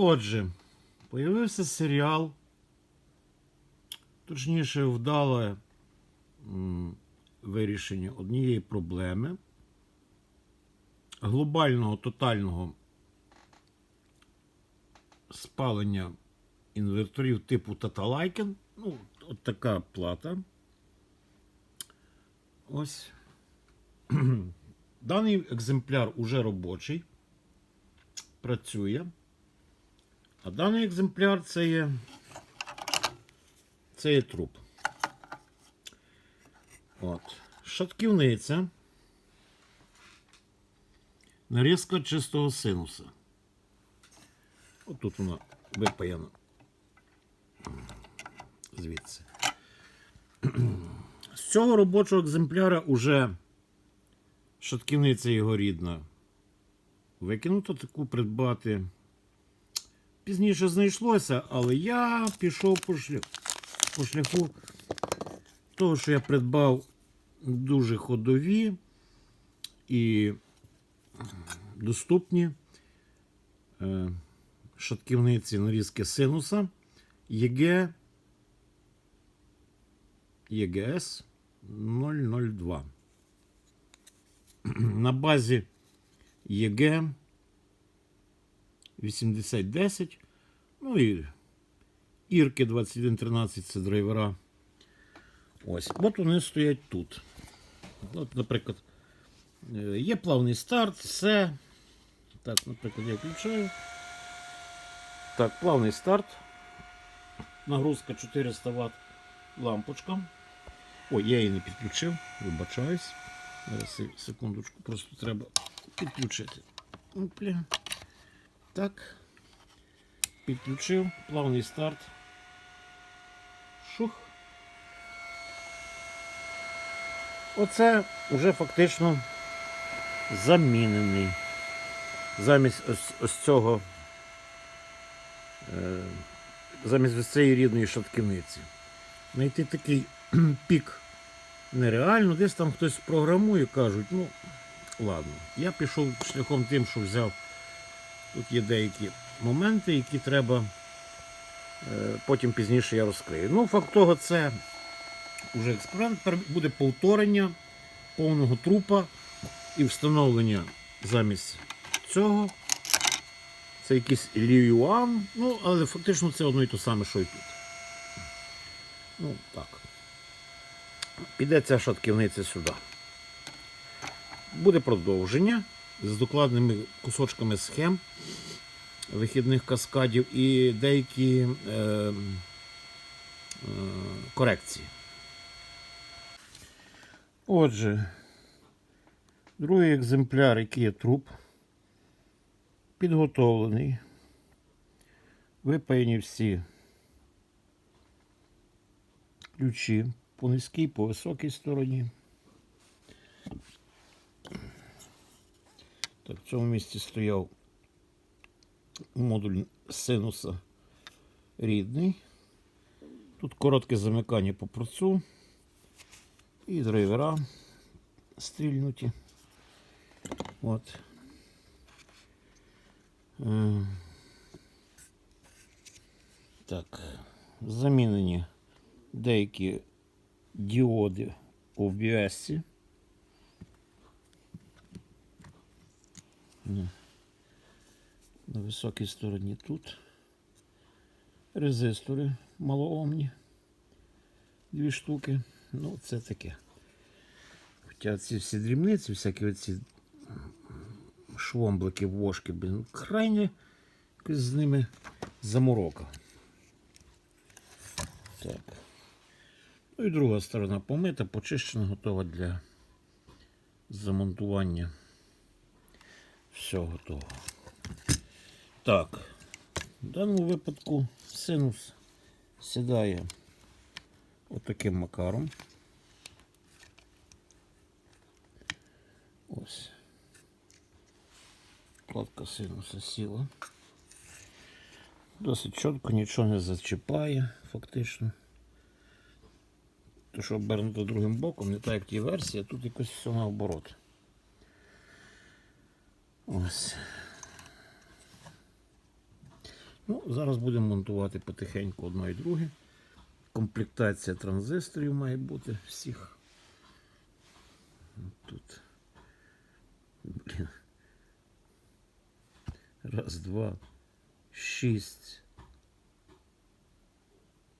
Отже, появився серіал, точніше, вдале вирішення однієї проблеми глобального тотального спалення інверторів типу Таталайкен. Ну, от така плата. Ось. Даний екземпляр уже робочий, працює. А даний екземпляр це є, це є труп. От. Шатківниця. Нарізка чистого синуса. От тут вона випаяна. Звідси. З цього робочого екземпляра уже шатківниця його рідна. Викинуто таку придбати. Пізніше знайшлося, але я пішов по шляху, по шляху того, що я придбав дуже ходові і доступні е, шатківниці нарізки синуса ЄГ ЄГС 002. На базі ЄГ 8010. Ну і Ірки 2113 це драйвера. Ось. От вони стоять тут. От, наприклад, е, є плавний старт, все. Так, наприклад, я включаю. Так, плавний старт. Нагрузка 400 Вт лампочка. Ой, я її не підключив, вибачаюсь. Секундочку, просто треба підключити. Опля. Так. Підключив, плавний старт. Шух. Оце вже фактично замінений. Замість ось, ось цього. Е, замість ось цієї рідної шатківниці. Знайти такий пік нереально. Десь там хтось програмує, кажуть, ну, ладно. Я пішов шляхом тим, що взяв. Тут є деякі моменти, які треба. е, Потім пізніше я розкрию. Ну, факт того, це вже експеримент. Буде повторення повного трупа і встановлення замість цього. Це якийсь Ліюан, ну, але фактично це одно і те саме, що і тут. Ну, так. Піде ця шатківниця сюди. Буде продовження з докладними кусочками схем вихідних каскадів і деякі е, е, корекції. Отже, другий екземпляр, який є труп, підготовлений. Випаяні всі ключі по низькій, по високій стороні. В цьому місці стояв модуль синуса рідний. Тут коротке замикання по процу і драйвера стрільнуті. От. Е, Так, замінені деякі діоди у BS. На, на високій стороні тут. Резистори малоомні. Дві штуки. Ну, це таке. Хоча ці всі дрібниці, всякі оці швомблики, вошки, блін, крайне з ними заморока. Так. Ну і друга сторона помита, почищена, готова для замонтування. Все готово. Так. В даному випадку синус сідає отаким макаром. Ось. Кладка синуса сіла. Досить чітко, нічого не зачіпає, фактично. То, що обернуто другим боком, не так як ті версії, а тут якось все наоборот. Ось. Ну, зараз будемо монтувати потихеньку одно і друге. Комплектація транзисторів має бути всіх. Тут. Блін. Раз, два, шість.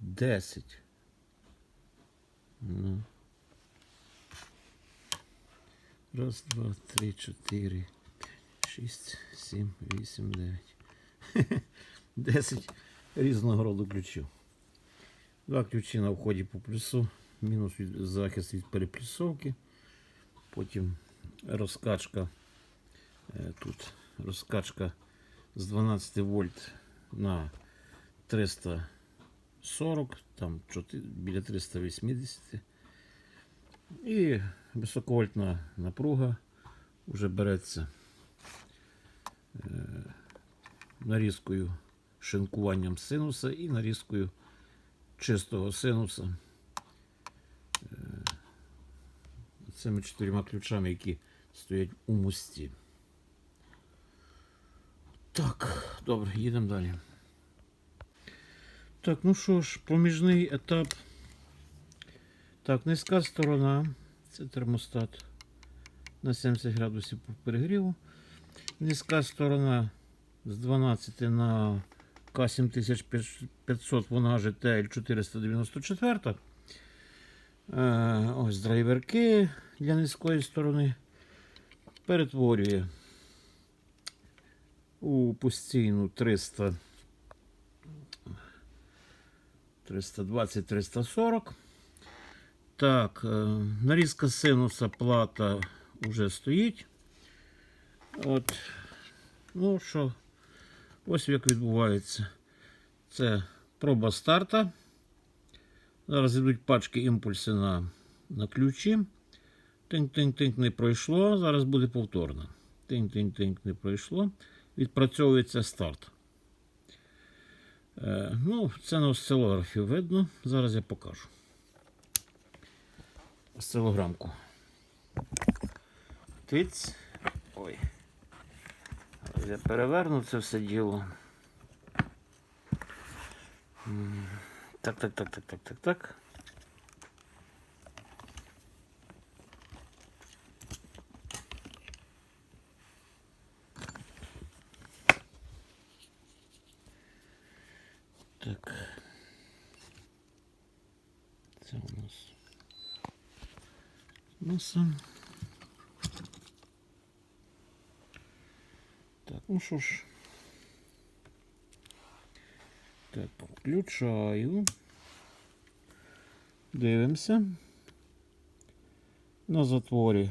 Десять. Ну. Раз, два, три, чотири, шість, сім, вісім, дев'ять. Десять різного роду ключів. Два ключі на вході по плюсу, мінус від, захист від переплюсовки. Потім розкачка. е, Тут розкачка з 12 вольт на 340, там чоти- біля 380. І високовольтна напруга вже береться нарізкою шинкуванням синуса і нарізкою чистого синуса. Е, Цими чотирма ключами, які стоять у мості. Так, добре, їдемо далі. Так, ну що ж, проміжний етап. Так, низька сторона. Це термостат на 70 градусів по перегріву. Низька сторона з 12 на К7500 вона GTL 494. Е, ось драйверки для низької сторони. Перетворює у постійну 300 320-340. Так, е, нарізка синуса плата вже стоїть. От, ну що, ось як відбувається. Це проба старта. Зараз йдуть пачки імпульси на, на ключі. Тинь-тинь-тинь не пройшло. Зараз буде повторно. Тинь-тинь-тинь не пройшло. Відпрацьовується старт. Е, ну, це на осцилографі видно. Зараз я покажу. Осцилограмку. Тиць. Ой. Я переверну це все діло. Так, так, так, так, так, так, так. Так. Це у нас носа. Так, ну що ж. Так, включаю. Дивимося. На затворі.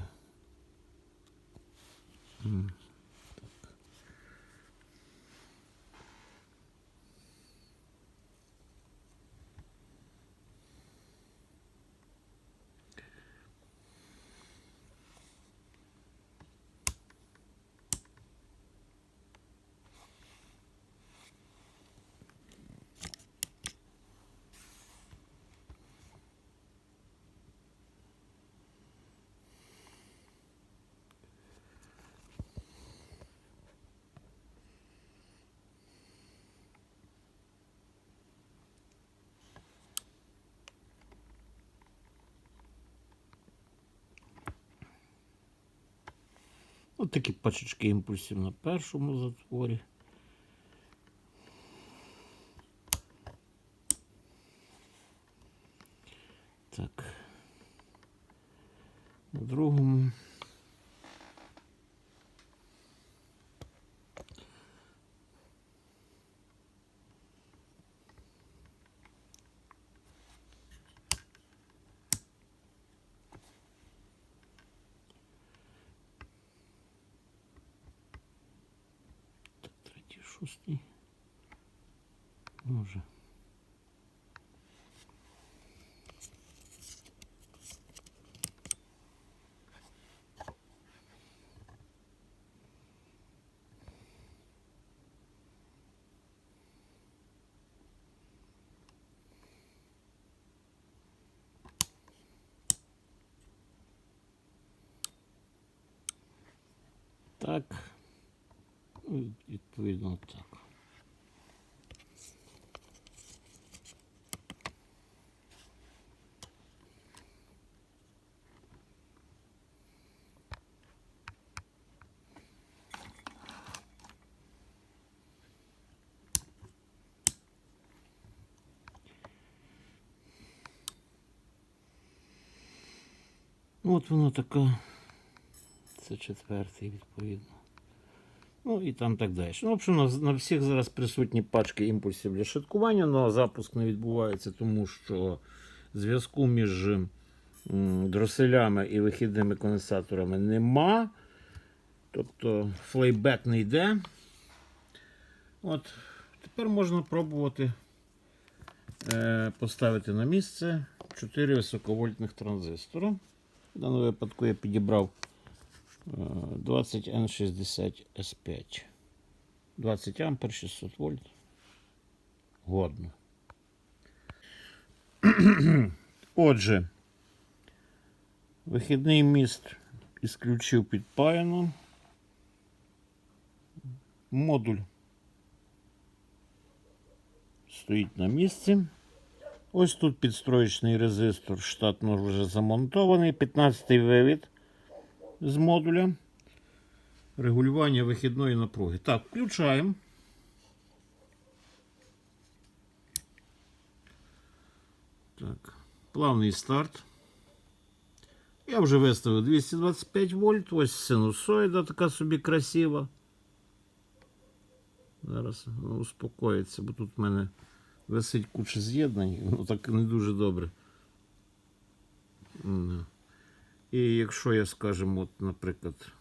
Ось такі пачечки імпульсів на першому затворі. Так. На другому. Так, третій, шостий. Може. відповідно так. Ну, от вона така. Це четвертий відповідно. Ну і там так далі. Ну, в общем, на, всіх зараз присутні пачки імпульсів для шаткування, але запуск не відбувається, тому що зв'язку між дроселями і вихідними конденсаторами нема. Тобто флейбек не йде. От, тепер можна пробувати е, поставити на місце 4 високовольтних транзистора. В даному випадку я підібрав 20N60S5. 20 ампер 600 вольт. Годно. Отже, вихідний міст ісключив підпаяно. Модуль стоїть на місці. Ось тут підстроєчний резистор штатно вже замонтований. 15-й вивід з модуля. Регулювання вихідної напруги. Так, включаємо. Так, плавний старт. Я вже виставив 225 вольт. Ось синусоїда така собі красива. Зараз воно успокоїться, бо тут в мене висить куча з'єднань, і так не дуже добре. І якщо я, скажімо, от, наприклад,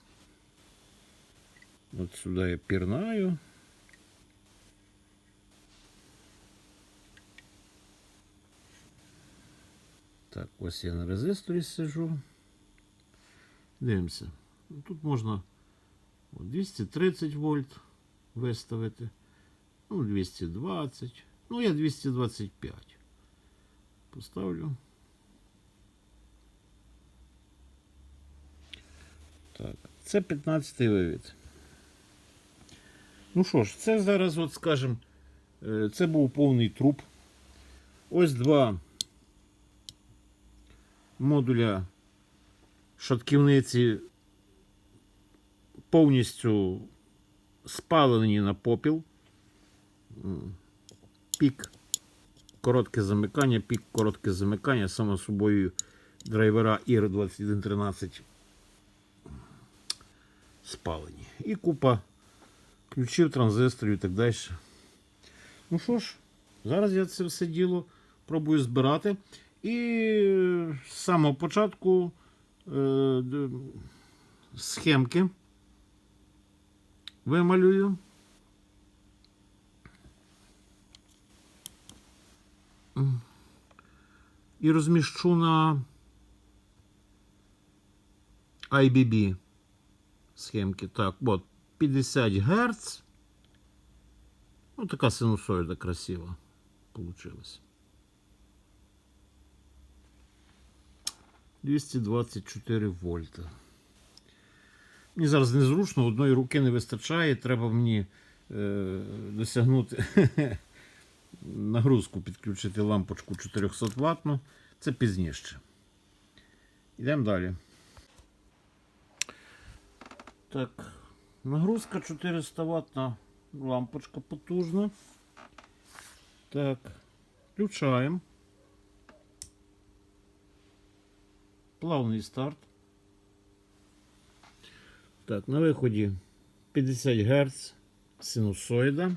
от сюди я пірнаю. Так, ось я на резисторі сижу. Дивимося. Тут можна 230 вольт виставити. Ну, 220. Ну, я 225. Поставлю. Так, це 15-й вивід. Ну що ж, це зараз, от скажем, е, це був повний труп. Ось два модуля шатківниці повністю спалені на попіл. Пік, коротке замикання, пік, коротке замикання, само собою драйвера IR 2113 спалені. І купа ключів, транзисторів і так далі. Ну що ж, зараз я це все діло пробую збирати. І з самого початку е, схемки вималюю. І розміщу на IBB схемки. Так, от 50 Гц. Ну, така синусоїда красива получилась. 224 вольта. Мені зараз незручно, одної руки не вистачає. Треба мені е, досягнути нагрузку, підключити лампочку 400 ватну. Це пізніше. Йдемо далі. Так, нагрузка 400 ватна лампочка потужна. Так, включаємо. Плавний старт. Так, на виході 50 Гц синусоїда.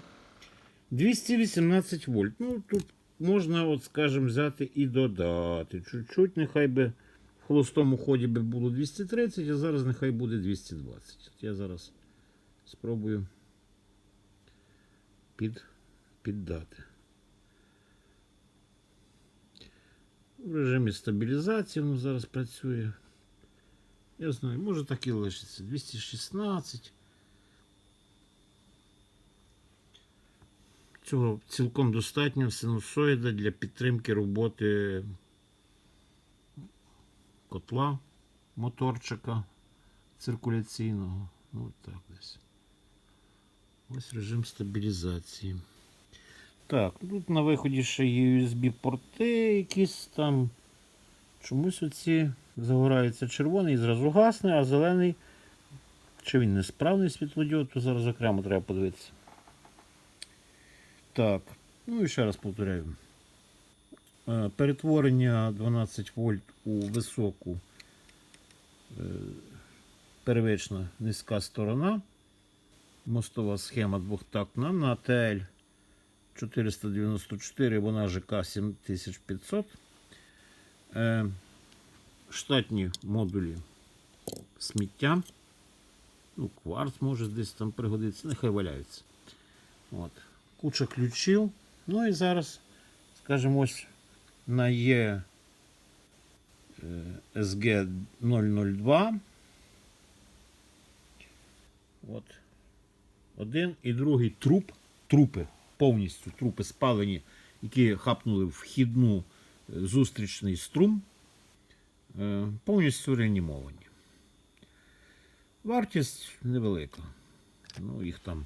218 вольт. Ну, тут можна, от, скажімо, взяти і додати. Чуть-чуть, нехай би в холостому ході би було 230, а зараз нехай буде 220. От я зараз спробую під, піддати. В режимі стабілізації воно зараз працює. Я знаю, може так і лишиться. 216. Цього цілком достатньо синусоїда для підтримки роботи котла, моторчика циркуляційного. Ну, так десь. Ось режим стабілізації. Так, тут на виході ще є USB-порти якісь там. Чомусь оці загораються червоний і зразу гасне, а зелений. Чи він несправний світлодіод, то зараз окремо треба подивитися. Так, ну і ще раз повторяю. Е, Перетворення 12 вольт у високу первична низька сторона. Мостова схема двохтактна на ТЛ 494, вона ЖК 7500. Е, штатні модулі сміття. Ну, кварц може десь там пригодиться, нехай валяються. От. Куча ключів. Ну і зараз, скажімо, ось на Є СГ 002. От. Один і другий труп, трупи, повністю трупи спалені, які хапнули вхідну е, зустрічний струм, е, повністю реанімовані. Вартість невелика. Ну, їх там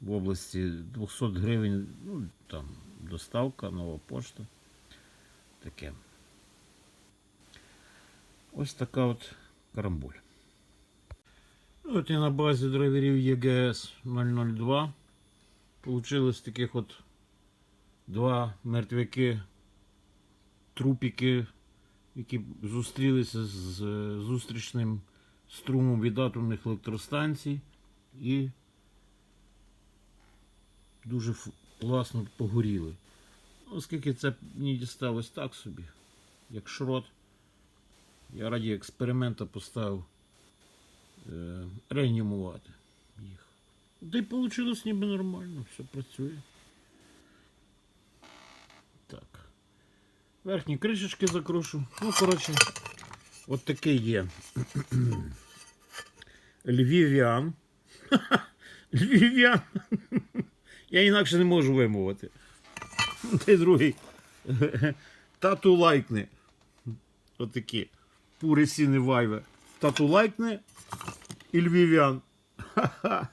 в області 200 гривень, ну, там доставка, нова пошта. Таке. Ось така от карамболь. Ну, От і на базі драйверів ЄГС 002 Получилось таких от два мертвяки, трупіки, які зустрілися з зустрічним струмом від атомних електростанцій і дуже класно погоріли. Ну, Оскільки це мені дісталось так собі, як шрот, я раді експеримента поставив е, реанімувати їх. Та й вийшло ніби нормально, все працює. Так. Верхні кришечки закрушу. Ну, коротше, от такий є. Львів'ян. Львів'ян. Я інакше не можу вимовити. Ти другий. Тату лайкне. Отакі. Пури сіни вайве. Тату лайкне і львів'ян. Ха-ха.